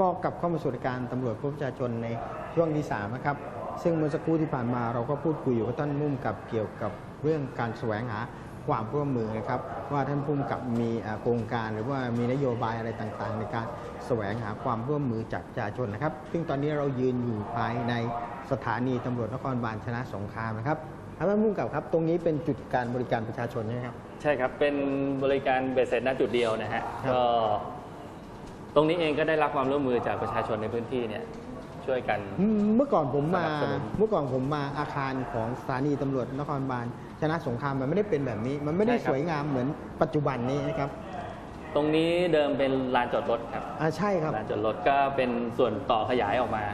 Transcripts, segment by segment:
ก็กลับเข้ามาสู่รายการตำรวจพบประชาชนในช่วงที่สามนะครับ ซึ่งเมื่อสักครู่ที่ผ่านมาเราก็พูดคุยอยู่กับท่านมุ่มกับเกี่ยวกับเรื่องการแสวงหาความร่วมมือนะครับ ว่าท่านพุ่มกับมีอ่าโครงการหรือว่ามีนโยบายอะไรต่างๆ ในการแสวงหาความร่วมมือจากประชาชนนะครับ ซึ่งตอนนี้เรายืนอยู่ภายในสถานีตำรวจนครบาลชนะสงครามนะครับท่านพุ่มกับครับ ตรงนี้เป็นจุดการบริการประชาชนใช่ไหมครับ ใช่ครับ เป็นบริการเบสเสร็จณจุดเดียวนะฮะครับก็ต รงนี้เองก็ได้รับความร่วมมือจากประชาชนในพื้นที่เนี่ยช่วยกัน อืมเมื่อก่อนผมมา สนับสนุนเมื่อก่อนผมมาอาคารของสถานีตำรวจนครบาลชนะสงครามมันไม่ได้เป็นแบบนี้ มันไม่ได้สวยงามเหมือนปัจจุบันนี้นะครับตรงนี้เดิมเป็นลานจอดรถครับ อ่าใช่ครับ ลานจอดรถก็เป็นส่วนต่อขยายออกมา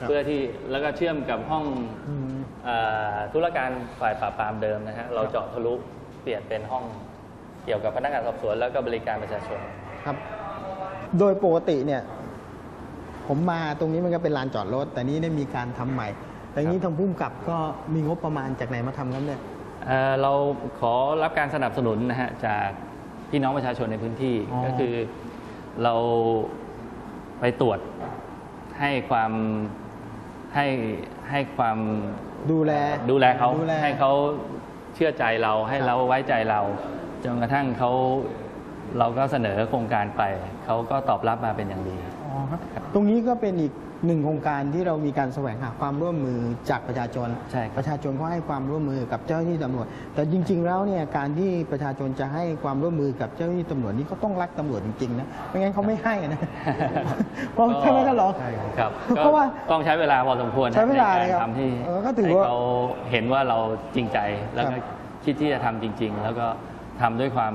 ครับ เพื่อที่แล้วก็เชื่อมกับห้องอืม เอ่อธุรการฝ่ายปราบปรามเดิมนะฮะเราเจาะทะลุเปลี่ยนเป็นห้องเกี่ยวกับพนักงานสอบสวนแล้วก็บริการประชาชน ครับ โดยปกติเนี่ย ผมมาตรงนี้มันก็เป็นลานจอดรถ แต่นี้ได้มีการทำใหม่ แต่นี้ทางผู้กำกับก็มีงบประมาณจากไหนมาทำครับเนี่ย เอ่อเราขอรับการสนับสนุนนะฮะจากพี่น้องประชาชนในพื้นที่อ๋อ ก็คือเราไปตรวจให้ความให้ให้ความดูแลดูแลเขาดูแล ให้เขาเชื่อใจเราให้ครับเราไว้ใจเราจนกระทั่งเขา เราก็เสนอโครงการไป เขาก็ตอบรับมาเป็นอย่างดี อ๋อครับตรงนี้ก็เป็นอีกหนึ่งโครงการที่เรามีการแสวงหาความร่วมมือจากประชาชน ใช่ครับ ประชาชนก็ให้ความร่วมมือกับเจ้าหน้าที่ตำรวจ แต่จริง ๆ แล้วเนี่ยการที่ประชาชนจะให้ความร่วมมือกับเจ้าหน้าที่ตำรวจนี่เขาต้องรักตำรวจจริงๆนะไม่งั้นเขาไม่ให้นะเพราะใช่ไหมครับหรอครับเพราะว่าก็ต้องใช้เวลาพอสมควรนะใช้เวลาในเลยครับการทำที่เออก็ถือให้ว่าเขาเห็นว่าเราจริงใจ แล้วก็ครับ คิดที่จะทำจริง ๆ แล้วก็ทำด้วยความ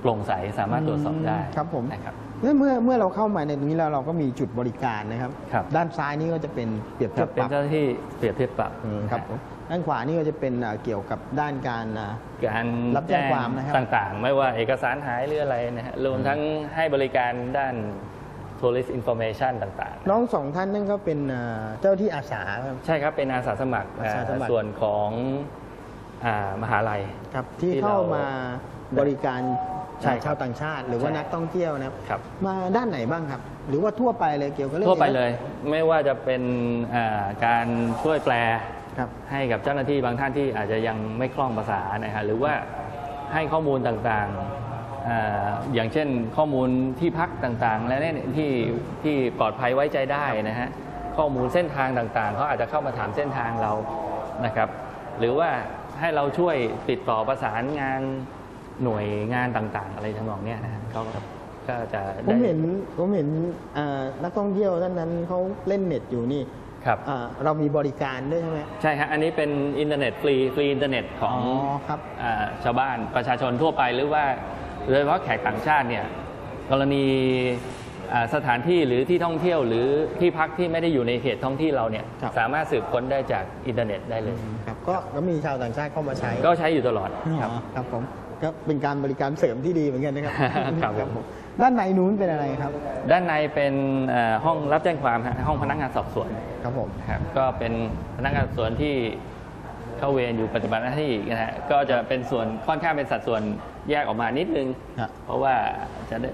โปร่งใสสามารถตรวจสอบได้ครับผม นะครับ เมื่อเมื่อเมื่อเราเข้ามาในตรงนี้แล้วเราก็มีจุดบริการนะครับ ครับ ด้านซ้ายนี่ก็จะเป็นเปรียบคเทีรัยบบปเป็นรับเจ้าหน้าที่เปรียบเทียบปรับอืมครับผมด้านขวานี่ก็จะเป็นอ่าเกี่ยวกับด้านการอ่า การรับแจ้งความนะครับ ต่างๆ ไม่ว่าเอกสารหายหรืออะไรนะฮะรวมทั้งให้บริการด้าน tourist information ต่างๆ น้องสองท่านนั่นก็เป็นอ่าเจ้าที่อาสาครับ ใช่ครับ เป็นอาสาสมัครอาสาสมัครส่วนของอ่ามหาลัย ครับที่ที่เข้าเรา มาบริการ ใช่ครับชาวต่างชาติ หรือว่าใช่นักท่องเที่ยวนะครับครับมาด้านไหนบ้างครับ หรือว่าทั่วไปเลยเกี่ยวกับเรื่องทั่วไปนี้นะเลย ไม่ว่าจะเป็นอ่าการช่วยแปลครับให้กับเจ้าหน้าที่บางท่านที่อาจจะยังไม่คล่องภาษานะฮะหรือว่าให้ข้อมูลต่างๆอ่าอย่างเช่นข้อมูลที่พักต่างๆ และเนี่ยที่ที่ปลอดภัยไว้ใจได้นะฮะข้อมูลเส้นทางต่างๆเขาอาจจะเข้ามาถามเส้นทางเรานะครับ หรือว่าให้เราช่วยติดต่อประสานงาน หน่วยงานต่างๆ อะไรทั้งนองเนี้ยนะฮะเขาก็ก็จะผมได้เห็นผมเห็นอ่านักท่องเที่ยวท่านนั้นเขาเล่นเน็ตอยู่นี่ครับ อ่าเรามีบริการด้วยใช่ไหม ใช่ฮะอันนี้เป็นอินเทอร์เน็ตฟรีฟรีอินเทอร์เน็ตของอ๋อครับอาชาวบ้านประชาชนทั่วไปหรือว่าโดยเฉพาะแขกต่างชาติเนี่ยกรณีอ่าสถานที่หรือที่ท่องเที่ยวหรือที่พักที่ไม่ได้อยู่ในเขตท้องที่เราเนี่ยครับ สามารถสืบค้นได้จากอินเทอร์เน็ตได้เลย ครับก็ก็มีชาวต่างชาติเข้ามาใช้ก็ใช้อยู่ตลอดอ๋อครับครับผม ก็เป็นการบริการเสริมที่ดีเหมือนกันนะครับครับผม ด้านในนู้นเป็นอะไรครับ ด้านในเป็นเอ่อห้องรับแจ้งความฮะห้องพนักงานสอบสวนครับผม ครับก็เป็นพนักงานสอบสวนที่เข้าเวรอยู่ปฏิบัติหน้าที่นะฮะก็จะเป็นส่วนค่อนข้างเป็นสัดส่วนแยกออกมานิดนึงครับเพราะว่าจะได้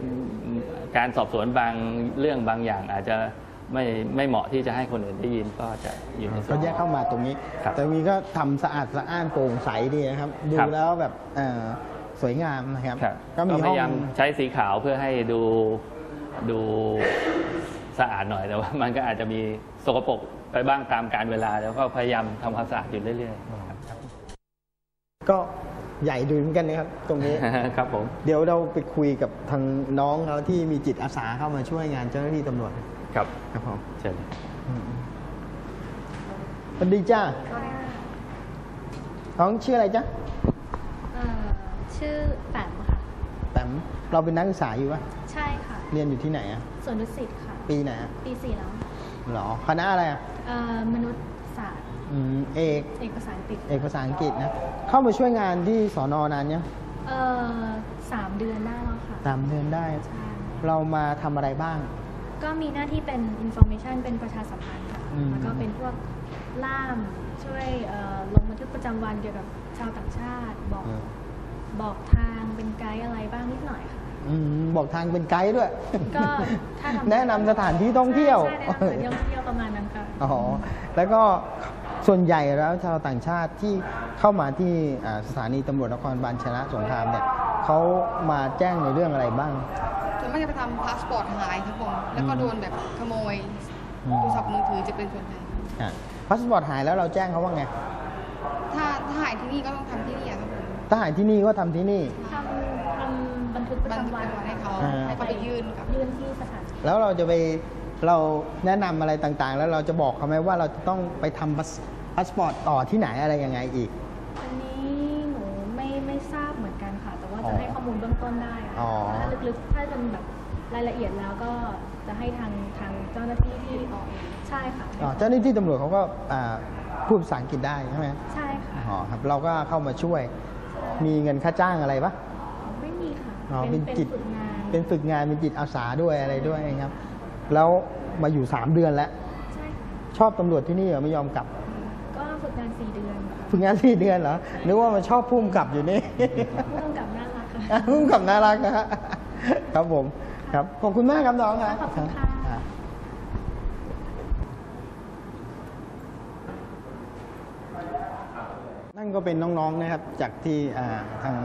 การสอบสวนบางเรื่องบางอย่างอาจจะไม่ไม่เหมาะที่จะให้คนอื่นได้ยินก็จะอยู่ในส่ก็วน แยกเข้ามาตรงนี้ ครับแต่มีก็ทำสะอาดสะอ้านโปร่งใสดีนะครับ ดูครับ แล้วแบบเอ่อ สวยงามนะครับ ครับก็มีก็พห้องยายามใช้สีขาวเพื่อให้ดูดูสะอาดหน่อย แต่ว่ามันก็อาจจะมีสกปรกไปบ้างตามการเวลา แล้วก็พยายามทำความสะอาดอยู่เรื่อยๆครับก็ใหญ่ดูเหมือนกันนะครับ ตรงนี้ครับผม เดี๋ยวเราไปคุยกับทางน้องเขาที่มีจิตอาสาเข้ามาช่วยงานเจ้าหน้าที่ตำรวจครับครับผมเชิญสวัสดีจ้าน้องชื่ออะไรจ๊ะเอ่อ ชื่อแปมค่ะแต้มเราเป็นนักศึกษาอยู่ปะใช่ค่ะเรียนอยู่ที่ไหนอะส่วนดุสิตค่ะ ปีไหนอะปีสี่แล้วหรอคณะอะไรอะเอ่อมนุษยศาสตร์อืมเอกเอกภาษาอังกฤษเอกภาษาอังกฤษนะเข้ามาช่วยงานที่สอนอนานเนี่ยงเอ่อสามเดือนได้แล้วค่ะสามเดือนได้ ใช่เรามาทำอะไรบ้าง ก็มีหน้าที่เป็น information เป็นประชาสัมพันธ์ค่ะอืม แล้วก็เป็นพวกล่ามช่วยเอ่อลงบันทึกประจำวันเกี่ยวกับชาวต่างชาติบอกอืม บอกทางเป็นไกด์อะไรบ้างนิดหน่อยค่ะออืมบอกทางเป็นไกด์ด้วย ก็ถ้าทำแนะนำสถานที่ท่องเที่ยวใช่แนะนำสถานที่ท่องเที่ยวประมาณนั้นค่ะ อ๋อ แล้วก็ส่วนใหญ่แล้วชาวต่างชาติที่เข้ามาที่อ่าสถานีตำรวจนครบาลชนะสงครามเนี่ยเขามาแจ้งในเรื่องอะไรบ้าง ส่วนมากจะไปทำพาสปอร์ตหายครับผม แล้วก็โดนแบบขโมยอืม โทรศัพท์มือถือจะเป็นส่วนใหญ่อะพาสปอร์ตหายแล้วเราแจ้งเขาว่าไง ถ้าถ้าหายที่นี่ก็ต้องทำที่นี่ อะครับผมถ้าหายที่นี่ก็ทำที่นี่ ทำทำบันทึกประบันทึกจำวันประจำวันให้เขาอ่า ให้เขาไปยื่นกับยื่นที่สถาน แล้วเราจะไปเราแนะนำอะไรต่างๆ แล้วเราจะบอกเขาไหมว่าเราจะต้องไปทำพาสพาสปอร์ตต่อที่ไหนอะไรยังไงอีก อันนี้หนูไม่ไม่ทราบเหมือนกันค่ะ แต่ว่าอ๋จะอให้ข้อมูลเบื้องต้นได้อะอ๋อ ถ้าลึกๆ ถ้าเป็นแบบรายละเอียดแล้วก็จะให้ทางทางเจ้าหน้าที่ที่ใช่ค่ะ อ๋อเจ้าหน้าที่ตำรวจเขาก็อ่าพูดภาษาอังกฤษได้ใช่ไหม ใช่ค่ะ อ๋อครับเราก็เข้ามาช่วย มีเงินค่าจ้างอะไรปะไม่มีค่ะอ๋อเป็นเป็นเป็นจิตฝึกงานเป็นฝึกงานเป็นจิตอาสาด้วยอะไรด้วยครับ แล้วมาอยู่ 3 เดือนแล้ว ใช่ค่ะชอบตำรวจที่นี่เหรอไม่ยอมกลับ ก็ฝึกงานสี่เดือนค่ะฝึกงานสี่เดือนเหรอนึกว่ามันชอบพุ่มกลับอยู่นี่ ผู้กำกับน่ารักค่ะอะพุ่มกลับน่ารักนะฮะครับผม ครับขอบคุณมากครับน้องครับ ขอบคุณค่ะ รับนั่น ก็เป็นน้องๆนะครับจากที่อ่าทาง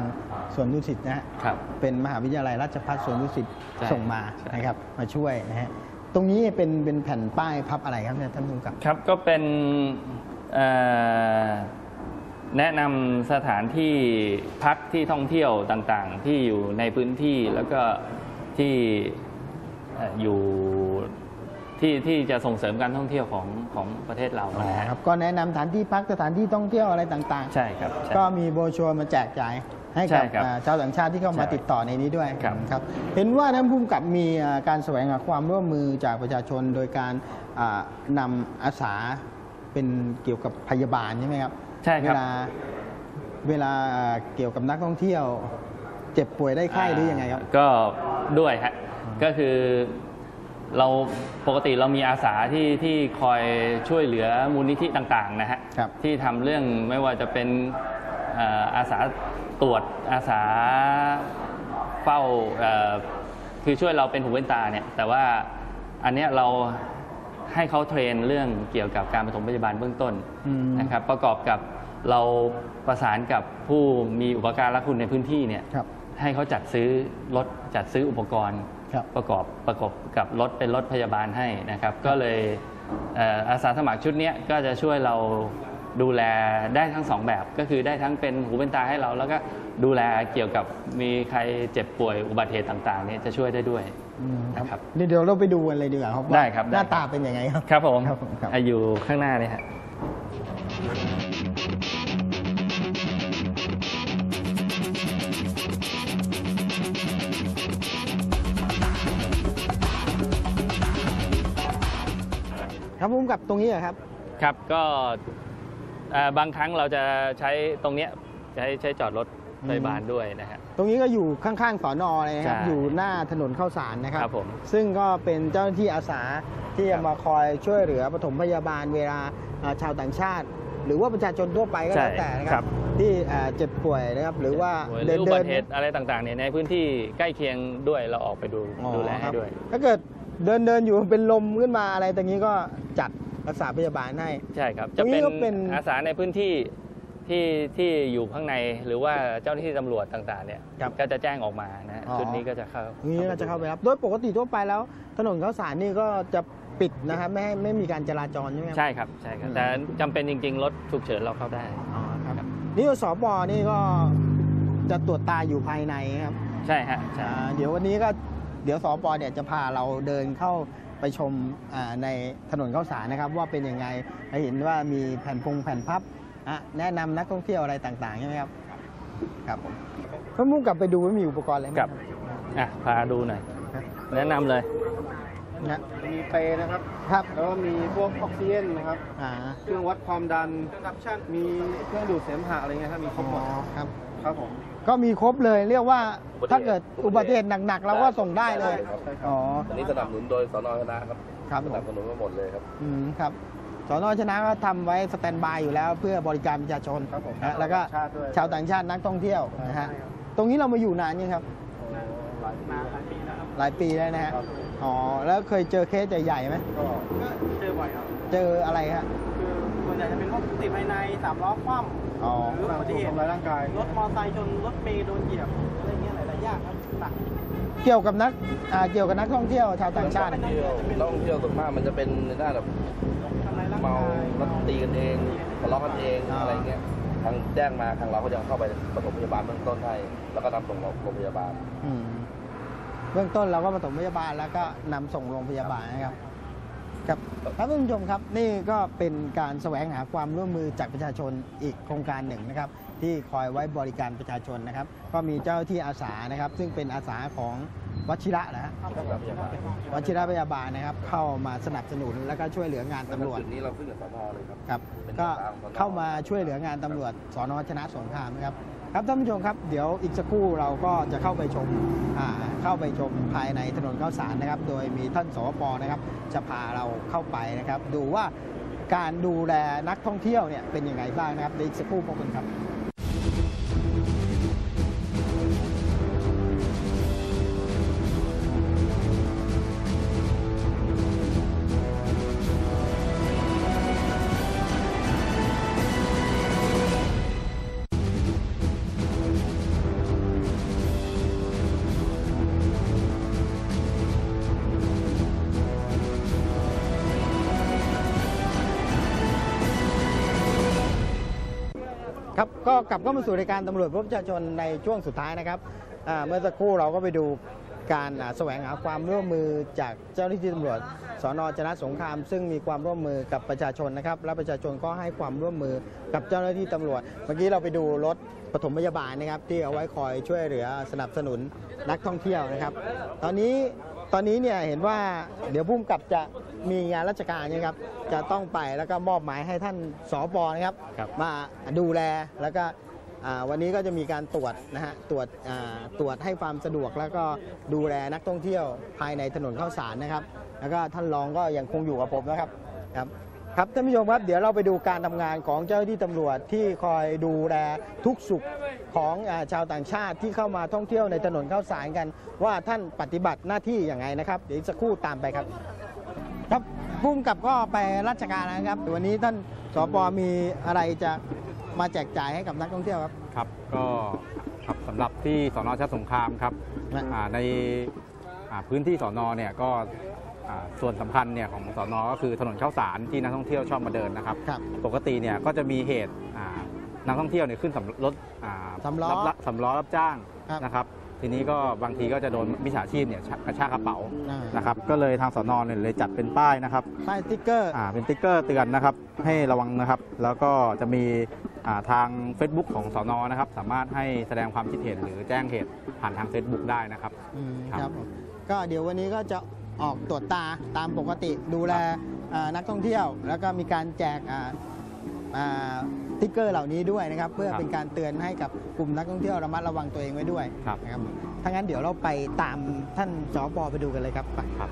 สวนดุสิตนะฮะครับเป็นมหาวิทยาลัยราชภัฏสวนดุสิตใช่ส่งมาใช่นะครับมาช่วยนะฮะตรงนี้เป็นเป็นแผ่นป้ายพับอะไรครับเนี่ยท่านผู้กำกับครับก็เป็นเอ่อแนะนำสถานที่พักที่ท่องเที่ยวต่างๆ ที่อยู่ในพื้นที่แล้วก็ที่เอ่ออยู่ ที่ที่จะส่งเสริมการท่องเที่ยวของของประเทศเราอ๋อนะฮะครับก็แนะนำสถานที่พักสถานที่ท่องเที่ยวอะไรต่างๆใช่ครับใช่ก็มีโบรชัวร์มาแจกจ่ายให้ใช่กับครับอ่าชาวต่างชาติที่เข้ามาใช่ติดต่อในนี้ด้วยครับ ครับเห็นว่าท่านผู้กำกับมีอ่าการแสวงหาความร่วมมือจากประชาชนโดยการอ่านำอาสาเป็นเกี่ยวกับพยาบาลใช่ไหมครับใช่ครับเวลาเวลาอ่าเกี่ยวกับนักท่องเที่ยว เจ็บป่วยได้ไข้หรือยังไงครับ ก็ด้วยฮะก็คือ เราปกติเรามีอาสาที่ที่คอยช่วยเหลือมูลนิธิต่างๆนะฮะครับที่ทำเรื่องไม่ว่าจะเป็นเอ่ออาสาตรวจอาสาเฝ้าเอ่อคือช่วยเราเป็นหูเป็นตาเนี่ยแต่ว่าอันเนี้ยเราให้เขาเทรนเรื่องเกี่ยวกับการปฐมพยาบาลเบื้องต้นอืม นะครับประกอบกับเราประสานกับผู้มีอุปการะคุณในพื้นที่เนี่ย ครับ ให้เขาจัดซื้อรถจัดซื้ออุปกรณ์ ครับ ประกอบประกอบกับรถเป็นรถพยาบาลให้นะครับ ก็เลยเอ่ออาสาสมัครชุดเนี้ยก็จะช่วยเราดูแลได้ทั้งสองแบบ ก็คือได้ทั้งเป็นหูเป็นตาให้เรา แล้วก็ดูแลเกี่ยวกับมีใครเจ็บป่วยอุบัติเหตุต่างๆเนี่ยจะช่วยได้ด้วย อืมนะครับนี่เดี๋ยวเราไปดูกันเลยดีกว่าครับว่าได้ครับหน้าได้ครับ ตาเป็นยังไงครับ ครับผมครับผมครับ อะอยู่ข้างหน้าเลยฮะ ครับผมกับตรงนี้เหรอครับ ครับก็เอ่อบางครั้งเราจะใช้ตรงเนี้ยใช้ใช้จอดรถพยาบาลด้วยนะฮะตรงนี้ก็อยู่ข้างๆสอนอเลยนะครับใช่อยู่หน้าถนนข้าวสารนะครับครับผมซึ่งก็เป็นเจ้าหน้าที่อาสาที่ครัจะบมาคอยช่วยเหลือปฐมพยาบาลเวลาอ่าชาวต่างชาติ หรือว่าประชาชนทั่วไปก็ใช่แล้วแต่นะคครัรับบที่อ่าเจ็บป่วยนะครับ หรือว่าหเดิรือนอุเดิบันติเหตุอะไรต่างๆเนี่ยในพื้นที่ใกล้เคียงด้วยเราออกไปดูอ๋อดูแลคให้รับด้วย ถ้าเกิด เดินเดินอยู่เป็นลมขึ้นมาอะไรตรงนี้ก็จัดรักษาพยาบาลให้ ใช่ครับตรจะงนี้เป็นก็เป็นอาสาในพื้นที่ที่ที่อยู่ข้างในหรือว่าเจ้าหน้าที่ตำรวจต่างๆเนี่ยครับก็จะแจ้งออกมานะฮะอ๋อ ชุดนี้ก็จะเข้าตรงนี้ก็จะเข้าไปรับ โดยปกติทั่วไปแล้ว ถนนข้าวสารนี่ก็จะปิดนะครับไม่ให้ไม่มีการจราจรใช่ไหมครับ ใช่ครับใช่ครับ อืม แต่จำเป็นจริง ๆ รถฉุกเฉินเราเข้าได้ อ๋อครับนี่สปนี่ก็จะตรวจตาอยู่ภายในครับใช่ฮะใช่ อ่าเดี๋ยววันนี้ก็ เดี๋ยวสปเนี่ยจะพาเราเดินเข้าไปชมอ่าในถนนข้าวสารนะครับ ว่าเป็นยังไงให้เห็นว่ามีแผ่นพงแผ่นพับอะแนะนำนักท่องเที่ยวอะไรต่างๆใช่ไหมครับครับผมท่านมุ่งกลับไปดูว่ามีอุปกรณ์อะไรไหมกับอะพาดูหน่อยครับแนะนำเลยนะมีเปรย์นะครับครับแล้วก็มีพวกออกซิเจนนะครับอ่าเครื่องวัดความดันมีเครื่องดูดเสมหะอะไรเงี้ยครับมีครบหมดอ๋อครับ ครับผม ก็มีครบเลยเรียกว่าถ้าเกิดอุบัติเหตุหนักๆเราก็ส่งได้เลยใช่ครับ อ๋อ อันนี้สนับสนุนโดยสนชนะครับครับสผนับมสนุนมาหมดเลยครับ อืมครับสอนอชนะก็ทำไว้สแตนบายอยู่แล้ว เพื่อบริการประชาชนครับผมนะแล้วก็ชาติด้วย ชาวต่างชาตินักท่องเที่ยวนะฮะตรงนี้เรามาอยู่นานยังครับ โอ้หลายปีหลายปีแล้วนะฮะครับอ๋อแล้วเคยเจอเคสใหญ่ๆไหมก็ก็เจอบ่อยครับ เจออะไรฮะคือส่วนใหญ่จะเป็นพวกติดภายในสามล้อคว่อ๋อำหรืออุบัติเหตุทำร้ายร่างกาย รถมอเตอร์ไซค์ชนรถเมล์โดนเหยียบอะไรเงี้ยหลายๆอย่างครับหนัก เกี่ยวกับนักอ่าเกี่ยวกับนักท่องเที่ยวชาวต่างชาตินักท่องเที่ยวนักท่องเที่ยวส่วนมากมันจะเป็นในด้านแบบทำร้ายร่างเมากายแล้วตีกันเองทะเลาะกันเองอ่า อะไรเงี้ยทางแจ้งมาทางเราก็ยังเข้าไปปฐมพยาบาลเบื้องต้นให้แล้วก็นำส่งโรงพยาบาล อืมเบื้องต้นเราก็ปฐมพยาบาลแล้วก็นำส่งโรงพยาบาลนะครับ ครับท่านผู้ชมครับนี่ก็เป็นการแสวงหาความร่วมมือจากประชาชนอีกโครงการหนึ่งนะครับ ที่คอยไว้บริการประชาชนนะครับ ก็มีเจ้าหน้าที่อาสานะครับ ซึ่งเป็นอาสาของวชิระนะฮะวชิระพยาบาลนะครับ เข้ามาสนับสนุนแล้วก็ช่วยเหลืองานตำรวจจุดนี้เราขึ้นกับสพเลยครับครับเป็นก็ทางสนเข้ามาช่วยเหลืองานตำรวจสอนอชนะสงครามนะครับ ครับท่านผู้ชมครับเดี๋ยวอีกสักครู่เราก็จะเข้าไปชมเข้าไปชมภายในถนนข้าวสารนะครับ โดยมีท่านสวปนะครับจะพาเราเข้าไปนะครับ ดูว่าการดูแลนักท่องเที่ยวเนี่ยเป็นยังไงบ้างนะครับเดี๋ยวอีกสักครู่พบกันครับ กลับเข้ามาสู่รายการตำรวจพบประชาชนในช่วงสุดท้ายนะครับเมื่อสักครู่เราก็ไปดูการแสวงหาความร่วมมือจากเจ้าหน้าที่ตำรวจสอนอชนะสงคราม ซึ่งมีความร่วมมือกับประชาชนนะครับ และประชาชนก็ให้ความร่วมมือกับเจ้าหน้าที่ตำรวจ เมื่อกี้เราไปดูรถปฐมพยาบาลนะครับ ที่เอาไว้คอยช่วยเหลือสนับสนุนนักท่องเที่ยวนะครับ ตอนนี้ตอนนี้เนี่ยเห็นว่าเดี๋ยวพุ่มกับจะ มีงานราชการนะครับจะต้องไปแล้วก็มอบหมายให้ท่านสอปอนะครับครับมาดูแลแล้วก็อ่าวันนี้ก็จะมีการตรวจนะฮะตรวจอ่าตรวจให้ความสะดวกแล้วก็ดูแลนักท่องเที่ยวภายในถนนข้าวสารนะครับ แล้วก็ท่านรองก็ยังคงอยู่กับผมนะครับครับครับท่านผู้ชมครับเดี๋ยวเราไปดูการทำงานของเจ้าหน้าที่ตำรวจที่คอยดูแลทุกสุขของอาชาวต่างชาติที่เข้ามาท่องเที่ยวในถนนข้าวสารกัน ว่าท่านปฏิบัติหน้าที่อย่างไรนะครับ เดี๋ยวอีกสักครู่ตามไปครับ ครับพุ่มกับก็ไปราชการนะครับ วันนี้ท่านสปมีอะไรจะมาแจกจ่ายให้กับนักท่องเที่ยวครับ ครับก็ครับสำหรับที่สอนอชาติสงครามครับนะ อ่าในอ่าพื้นที่สอนอเนี่ยก็อ่าส่วนสำคัญเนี่ยของสอนอก็คือถนนข้าวสารที่นักท่องเที่ยวชอบมาเดินนะครับ ครับ ปกติเนี่ยก็จะมีเหตุอ่านักท่องเที่ยวเนี่ยขึ้นสำรถอ่าสำล้อรับรับสำล้อรับจ้างครับ นะครับ ทีนี้ก็บางทีก็จะโดนมิจฉาชีพเนี่ยชักกระชากกระเป๋าอ่านะครับก็เลยทางสอนอเนี่ยเลยจัดเป็นป้ายนะครับป้ายสติ๊กเกอร์ อ่าเป็นติ๊กเกอร์เตือนนะครับให้ระวังนะครับแล้วก็จะมีอ่าทาง Facebook ของสอนอนะครับสามารถให้แสดงความคิดเห็นหรือแจ้งเหตุผ่านทาง Facebook ได้นะครับ อืมครับครับผมก็เดี๋ยววันนี้ก็จะออกตรวจตาตามปกติดูแลอ่านักท่องเที่ยว แล้วก็มีการแจกอ่าอ่าส ติ๊กเกอร์เหล่านี้ด้วยนะครับเพื่อครับเป็นการเตือนให้กับกลุ่มนักท่องเที่ยวระมัดระวังตัวเองไว้ด้วยครับนะครับถ้างั้นเดี๋ยวเราไปตามท่านสปไปดูกันเลยครับไปครับ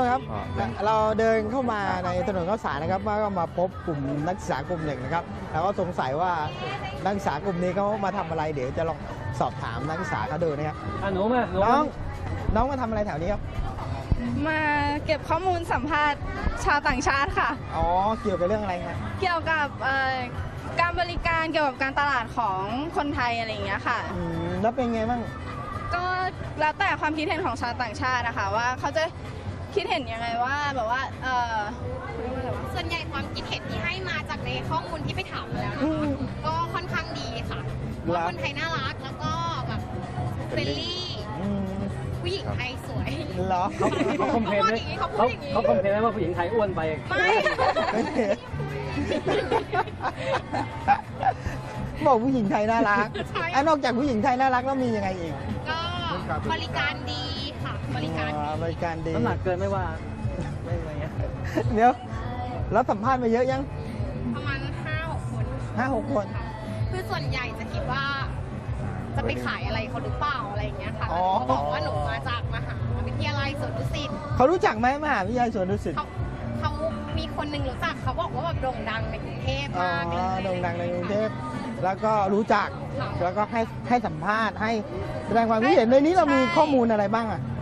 านผู้ชมครับอ๋อเป็นเราเดินเข้ามาในถนนข้าวสารนะครับว่าก็มาพบกลุ่มนักศึกษากลุ่มหนึ่งนะครับแล้วก็สงสัยว่านักศึกษากลุ่มนี้เขามาทำอะไรเดี๋ยวจะลองสอบถามนักศึกษาเขาดูนะครับอะหนูมาหนูน้องน้องมาทำอะไรแถวนี้ครับมาเก็บข้อมูลสัมภาษณ์ชาวต่างชาติค่ะอ๋อเกี่ยวกับเรื่องอะไรครับเกี่ยวกับเอ่อการบริการเกี่ยวกับการตลาดของคนไทยอะไรอย่างเงี้ยค่ะอืมแล้วเป็นไงบ้างก็แล้วแต่ความคิดเห็นของชาวต่างชาตินะคะว่าเขาจะ คิดเห็นยังไงว่าแบบว่าเออส่วนใหญ่ความคิดเห็นที่ให้มาจากในข้อมูลที่ไปถามมาแล้วอืนะคะมก็ค่อนข้างดีค่ะเหรอว่าคนไทยน่ารักแล้วก็แบบเฟรนลี่อืมผู้หญิงไทยสวย เหรอ เขาเขาคอมเพลนเขาไหมพูดอย่างนี้เขาพูเขาดอย่างนี้เขาคอมเพลนไหมว่าผู้หญิงไทยอ้วนไป ไม่ บอกผู้หญิงไทยน่ารักใช่ อะนอกจากผู้หญิงไทยน่ารักแล้วมียังไงอีก ก็บริการดีค่ะบ ริการอ๋ดีอบริการดีน้ำหนักเกินไม่ว่าไม่อะไรเงี้ยเดี๋ยวแล้วสัมภาษณ์มาเยอะยัง ประมาณห้าหกคนห้าหกคนค่ะคือส่วนใหญ่จะคิดว่า จะไปขายอะไรเขาหรือเปล่าอะไรอย่างเงี้ยค่ะอ๋อเขาบอกว่าหนูมาจากมหาวิทยาลัยสวนดุสิตเขารู้จักไหมมหาวิทยาลัยสวนดุสิตเขาเขามีคนหนึ่งรู้จักเขาบอกว่าแบบโด่งดังในกรุงเทพอ๋อมากเลย โด่งดังในกรุงเทพแล้วก็รู้จักค่ะ แล้วก็ให้ให้สัมภาษณ์ให้แสดงความคิดเห็นในนี้เรามีข้อมูลอะไรบ้างอะก็จะมี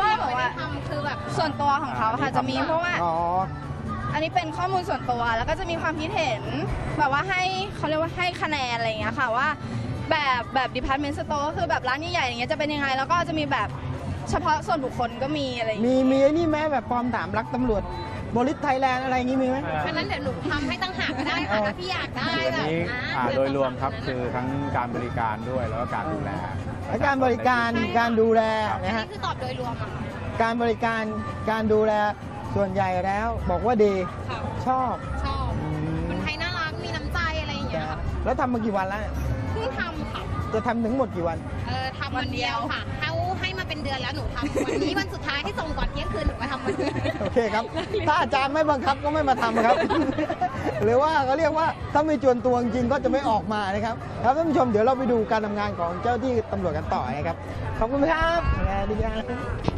อันนี้เพราะที่ว่าเราแบบไม่ว่าได้ทำคือแบบส่วนตัวของเขาค่ะจะมีเพราะว่า อ๋อ อันนี้เป็นข้อมูลส่วนตัวแล้วก็จะมีความคิดเห็นแบบว่าให้เขาเรียกว่าให้คะแนนอะไรอย่างเงี้ยค่ะว่าแบบแบบ department store ก็คือแบบร้านใหญ่ๆอย่างเงี้ยจะเป็นยังไง แล้วก็จะมีแบบเฉพาะส่วนบุคคลก็มีอะไรอย่างเงี้ยมีมีไอ้นี่ไหมแบบฟอร์มถามรักตำรวจบริษไทยแลนด์อะไรอย่างงี้มีไหม อันนั้นเดี๋ยวหนูทำให้ตั้งหากก็ได้ค่ะถ้าพี่อยากได้อันแบบนี้อ่าอ่าเดี๋โดวยรวมครับจะคือทั้งการบริการด้วยแล้วก็การดูแล และการบริการการดูแลอันนะนี้ฮะคือตอบโดยรวมอะค่ะการบริการการดูแลส่วนใหญ่แล้วบอกว่าดีค่ะชอบชอบอืคนมไทยน่ารัก มีน้ำใจอะไรอย่างเงี้ยค่ะแล้วทำมากี่วันแล้วเนี่ยเพิ่งทำค่ะ จะทำถึงหมดกี่วัน เออทำวันเดียวค่ะ เขาให้มาเป็นเดือนแล้วหนูทำวันนี้วันสุดท้ายให้ส่งก่อนเที่ยงคืนหนูมาทำวันนี้ โอเคครับ ถ้าอาจารย์ไม่บังคับก็ไม่มาทำครับ หรือว่าเขาเรียกว่าถ้าไม่จวนตัวจริงก็จะไม่ออกมานะครับครับท่านผู้ชมเดี๋ยวเราไปดูการทำงานของเจ้าที่ตำรวจกันต่อนะครับ ขอบคุณครับสวัสดีครับ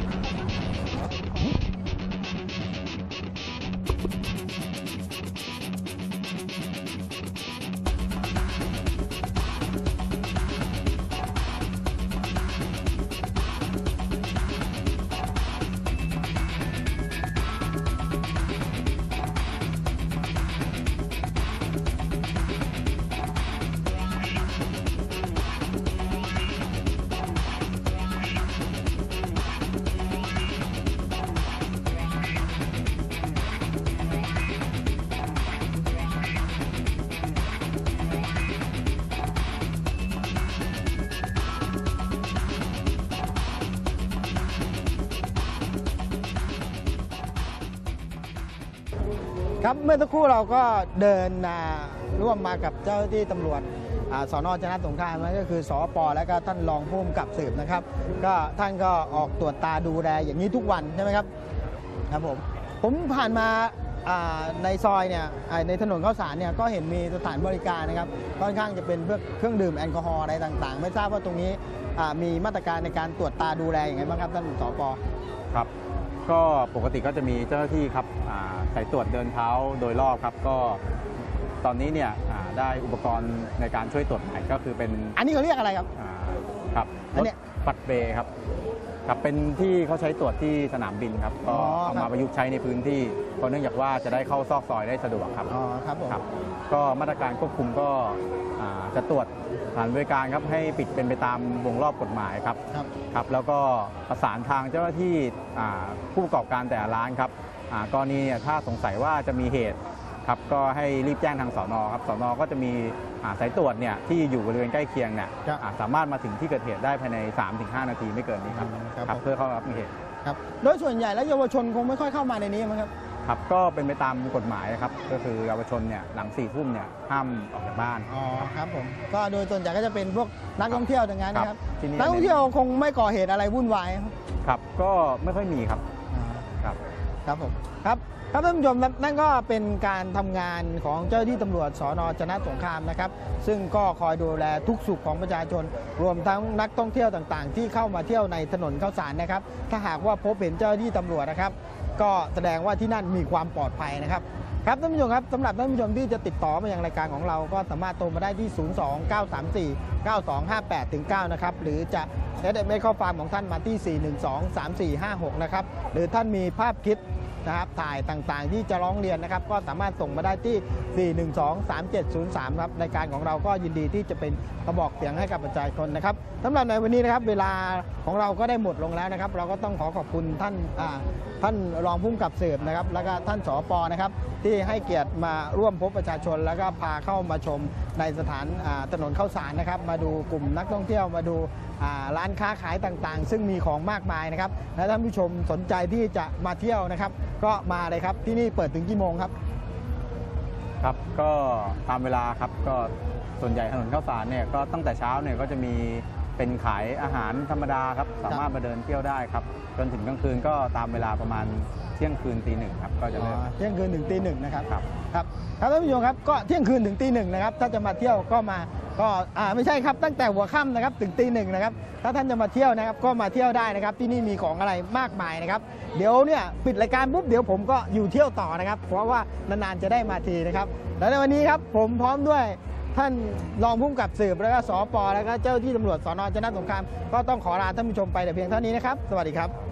ครับเมื่อสักครู่เราก็เดินร่วมมากับเจ้าที่ตำรวจอ่าสอนอชนะสงครามนั่นก็คือสอปและก็ท่านรองผู้กำกับสืบนะครับ ก็ท่านก็ออกตรวจตาดูแลอย่างนี้ทุกวันใช่ไหมครับครับผมผมผ่านมาในซอยเนี่ยในถนนข้าวสารเนี่ยก็เห็นมีสถานบริการนะครับค่อนข้างจะเป็นเพื่อเครื่องดื่มแอลกอฮอล์อะไรต่างๆ ไม่ทราบว่าตรงนี้มีมาตรการในการตรวจตาดูแลอย่างไรบ้างครับท่านสปครับ ก็ปกติก็จะมีเจ้าหน้าที่ครับอ่าสายตรวจเดินเท้าโดยรอบครับก็ตอนนี้เนี่ยอ่าได้อุปกรณ์ในการช่วยตรวจใหม่ก็คือเป็น อันนี้เขาเรียกอะไรครับอ่าครับอันเนี้ยฟัดเบย์ครับ ครับเป็นที่เขาใช้ตรวจที่สนามบินครับอ๋ก็อเอาครัมาบ ประยุกต์ใช้ในพื้นที่เพราะเนื่องจากว่าจะได้เข้าซอกซอยได้สะดวกครับ อ๋อครับผม ครับก็มาตรการควบคุมก็อ่าจะตรวจสถานบริการครับให้ปิดเป็นไปตามวงรอบกฎหมายครับครับ ครับ แล้วก็ประสานทางเจ้าหน้าที่อ่าผู้ประกอบการแต่ละร้านครับอ่ากรณีเนี่ยถ้าสงสัยว่าจะมีเหตุ ครับก็ให้รีบแจ้งทางสอนอครับสอนอก็จะมีอ่าสายตรวจเนี่ยที่อยู่บริเวณใกล้เคียงเนี่ยครับอ่าสามารถมาถึงที่เกิดเหตุได้ภายใน 3-5 นาทีไม่เกินนี้ครับครับครับผมเพื่อเข้ารับเหตุครับโดยส่วนใหญ่แล้วเยาวชนคงไม่ค่อยเข้ามาในนี้มั้งครับครับก็เป็นไปตามกฎหมายครับก็คือเยาวชนเนี่ยหลังสี่ทุ่มเนี่ยห้ามออกจากบ้านอ๋อครับผมก็โดยส่วนใหญ่ก็จะเป็นพวกนักท่องเที่ยวอย่างนั้นนะครับครับที่นี่นักท่องเที่ยวคงไม่ก่อเหตุอะไรวุ่นวายครับก็ไม่ค่อยมีครับอ่าครับครับผมครับ ครับท่านผู้ชมนั่นก็เป็นการทำงานของเจ้าหน้าที่ตำรวจสอนอชนะสงครามนะครับ ซึ่งก็คอยดูแลทุกสุขของประชาชน รวมทั้งนักท่องเที่ยวต่างๆ ที่เข้ามาเที่ยวในถนนข้าวสารนะครับ ถ้าหากว่าพบเห็นเจ้าหน้าที่ตำรวจนะครับ ก็แสดงว่าที่นั่นมีความปลอดภัยนะครับครับท่านผู้ชมครับสำหรับท่านผู้ชมที่จะติดต่อมายังรายการของเราก็สามารถโทรมาได้ที่ 029349258ถึง9นะครับหรือจะ SMS ข้อความของท่านมาที่ 4123456 นะครับหรือท่านมีภาพคลิป นะครับถ่ายต่างๆ ที่จะร้องเรียนนะครับก็สามารถส่งมาได้ที่ 4123703 ครับรายการของเราก็ยินดีที่จะเป็นกระบอกเสียงให้กับประชาชนนะครับสำหรับในวันนี้นะครับเวลาของเราก็ได้หมดลงแล้วนะครับ เราก็ต้องขอขอบคุณท่านท่านรองผู้กับเสืบนะครับ แล้วก็ท่านสอปอนะครับที่ให้เกียรติมาร่วมพบประชาชน แล้วก็พาเข้ามาชมในสถานถนนเข้าสารนะครับ มาดูกลุ่มนักท่องเที่ยวมาดู ร้านค้าขายต่างๆ ซึ่งมีของมากมายนะครับ และท่านผู้ชมสนใจที่จะมาเที่ยวนะครับ ก็มาเลยครับที่นี่เปิดถึงกี่โมงครับ ครับก็ตามเวลาครับก็ส่วนใหญ่ถนนข้าวสารเนี่ยก็ตั้งแต่เช้าเนี่ยก็จะมีเป็นขายอาหารธรรมดาครับสามารถมาเดินเที่ยวได้ครับ จนถึงกลางคืนก็ตามเวลาประมาณเที่ยงคืนตีหนึ่งครับก็จะเลิกเที่ยงคืนถึงตีหนึ่งนะครับครับ ครับ ครับท่านผู้ชมครับก็เที่ยงคืนถึงตีหนึ่งนะครับ ถ้าจะมาเที่ยวก็มาก็อ่าไม่ใช่ครับตั้งแต่หัวค่ำนะครับถึงตีหนึ่งนะครับถ้าท่านจะมาเที่ยวนะครับก็มาเที่ยวได้นะครับที่นี่มีของอะไรมากมายนะครับเดี๋ยวเนี่ยปิดรายการปุ๊บเดี๋ยวผมก็อยู่เที่ยวต่อนะครับ เพราะว่านานๆจะได้มาทีนะครับและในวันนี้ครับผมพร้อมด้วยท่านรองผู้กำกับสืบแล้วก็สอปแล้วก็เจ้าที่ตำรวจสอนอชนะสงครามก็ต้องขอลาท่านผู้ชมไปแต่เพียงเท่านี้นะครับ สวัสดีครับ